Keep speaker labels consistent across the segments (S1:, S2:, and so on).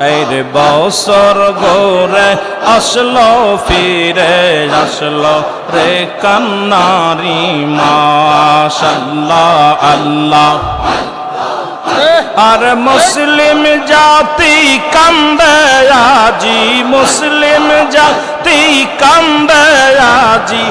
S1: এর বছর গোরে আসলো, ফিরে আসলো রে কান্নারি মাশাল্লাহ, আল্লাহ। আর মুসলিম জাতি কান্দে, আজি মুসলিম জাতি কান্দে, আজি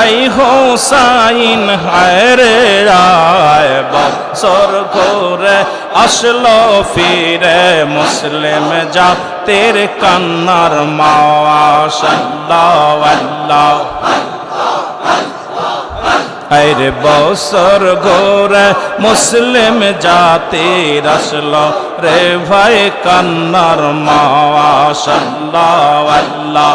S1: আই হোসাইন, হায় রে আয় বছর ঘোরে আসলো ফিরে মুসলিম জাতির কান্নার মাওয়া সাল্লাহ আল্লাহ আরে বছর গোরে মুসলিম জাতির আসলো রে ভাই কান্নার মাওয়া সাল্লাহ আল্লাহ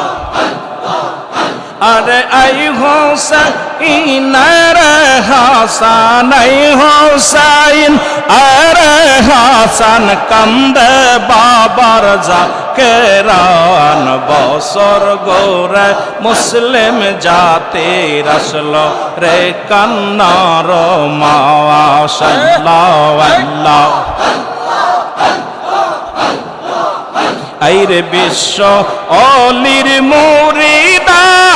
S1: আরে আই হোসাইন রে হাসান, আই হোসাইন হাসান কান্দে বাবার যা কেরান বছর গোরে মুসলিম জাতির আসলো রে কান্নার মাওয়া সাল্লাহ আল্লাহ আইরে বিশ্ব অলির মুরিদানে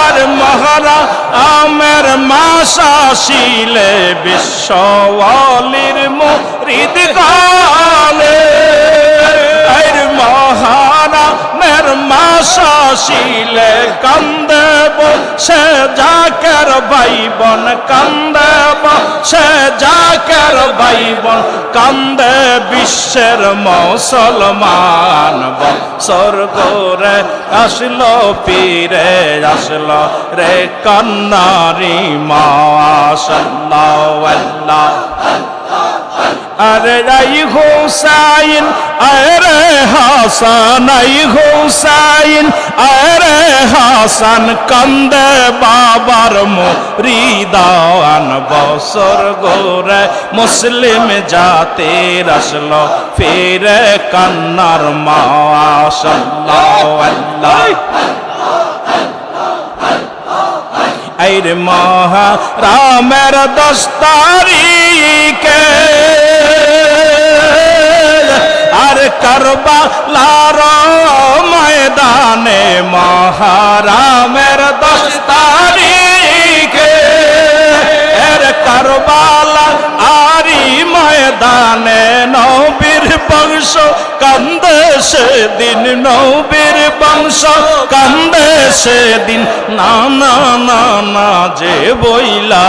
S1: আর মহারা আমের মাসা শিলে বিশ্ব অলির মুরিদ গানে আইর মের মাসা শিলে কান্দে সে জাকের ভাইবন কান্দে সে জাকের ভাইবন কান্দে বিশ্বের মুসলমান বছর করে আসলো পীরে আসলো রে কন্নারি মা সাল্লাহ আরে রাই হোসাইন, আরে হাসান আই হোসাইন, আরে হাসান কান্দে বাবার মুরিদান বছর গোরে। মুসলিম জাতির আসলো ফিরে কান্নার মা সাল্লাহ আল্লাহ আইর মহা রামের দশ তারিখে আর করবা লার ময়দানে মহারামের দশ তারিখে। এর কারবালা আরি ময়দানে বংশ, কান্দে সেদিন নবীর বংশ, কান্দে সেদিন না না না না, যে বইলা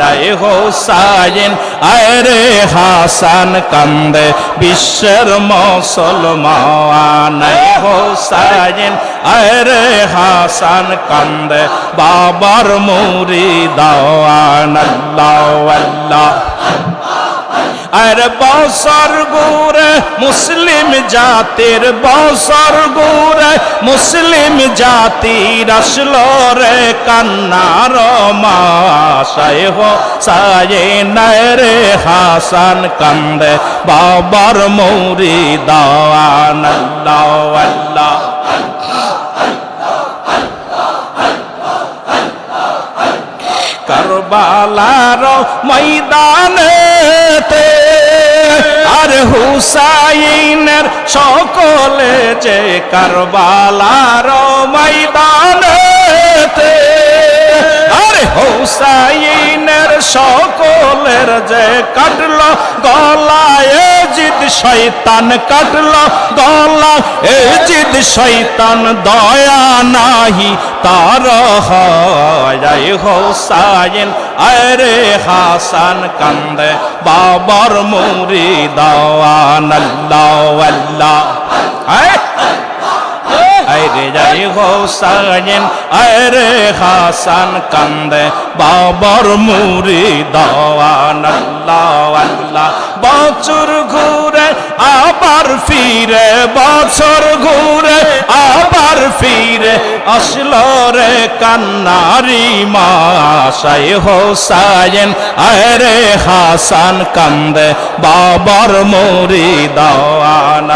S1: যায় হোসাইন আরে হাসান, কান্দে বিশ্বের মুসলমান হোসাইন আরে হাসান, কান্দে বাবার মুরি দাওয়ান আল্লাহ আল্লাহ। আর বছর গুরে মুসলিম জাতির বছর গুরে মুসলিম জাতির আসলো রে কান্নার মাসায় হো সায়ে রে হাসান কান্দে বাবার মৌরি দাওয়ান আল্লাহ আল্লাহ কারবালার ময়দানেতে আর হুসাইনের সকলে যে কারবালার ময়দানেতে, আরে হুসাইনের সকলের যে কাটল গলায় জিদ শৈতান কাটল গলা এই শৈতান দয়া নাহি তার হয় হোসাইন। আরে হাসান কান্দে বাবার মুরি দাওয়ান আল্লাহ আল্লাহ। যাই হোসাইন আরে হাসান কান্দে, বাবার মুরি দাওয়ান, আল্লাহ বছর ঘুরে আবার ফিরে, বছর ঘুরে আবার ফিরে আসলো রে কান্নারি মাসাই হোসাইন আরে হাসান কান্দে, বাবার মুরি দাওয়ান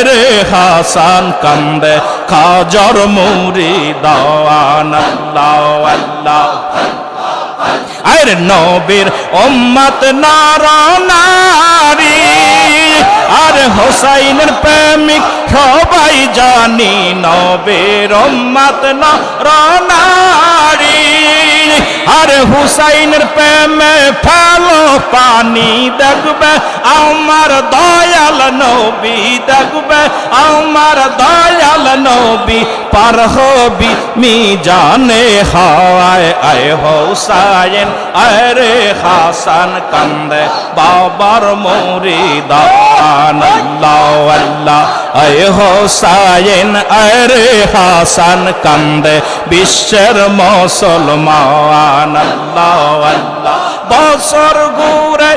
S1: আরে হাসান কান্দে খাজর মুরি দাওয়ান আল্লাহ আল্লাহ নবীর উম্মত নর আর হোসাইনের প্রেমিক সবাই জানি নবীর উম্মত নারী আর হুসাইনের প্রেমে ফেলো পানি দেখবে আমার দয়াল নবী দেখবে আমার দয়াল নবী পার হবি মি জানে হায় আয় হোসাইন আরে হাসান কান্দে, বাবার মরি দান আল্লাহ আল্লাহ, আয় হোসাইন আরে হাসান কান্দে, বিশ্বের মুসলমান, আল্লাহ আল্লাহ, বছর ঘুরে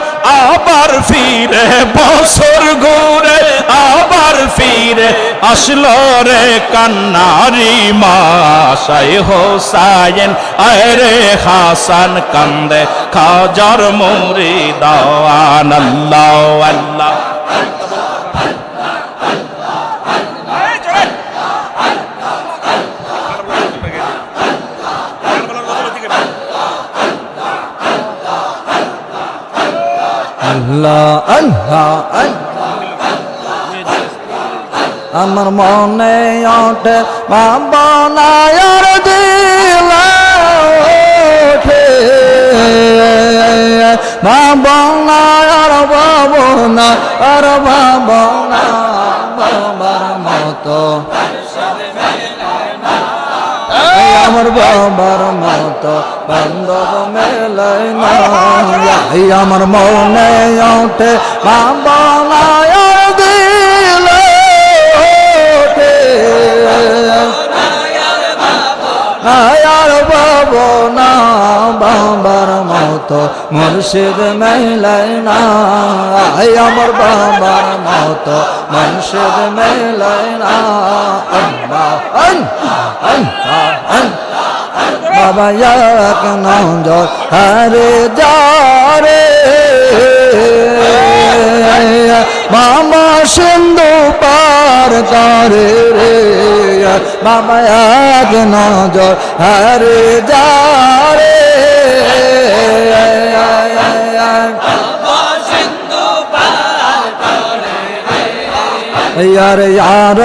S1: আবার ফিরে, বছর ঘুরে আবার ফিরে আসলো রে কান্নারি মাসাই হোসাইন আরে হাসান, কান্দে খাজার মুরি দাওয়ান আল্লাহ আল্লাহ
S2: আল্লাহ আল্লাহ আল্লাহ। আমার মনে ওঠে বাবনায়ার দিল ওঠে। বাবনায়ার বাবনা আর বাবনা মতো। আমার বাবার মতো, বান্ধব মেলাই না আমার মনে ওঠে, বাবা বাবো না বাবার মতো মুর্শিদ মেলাই না। আমার বাবার মতো মুর্শিদ মেলাই না। বাবা, এক নজর হরে যারে মামা সিন্ধু পার করে রে। এক নজর হারে যারে। यार ইয়ার।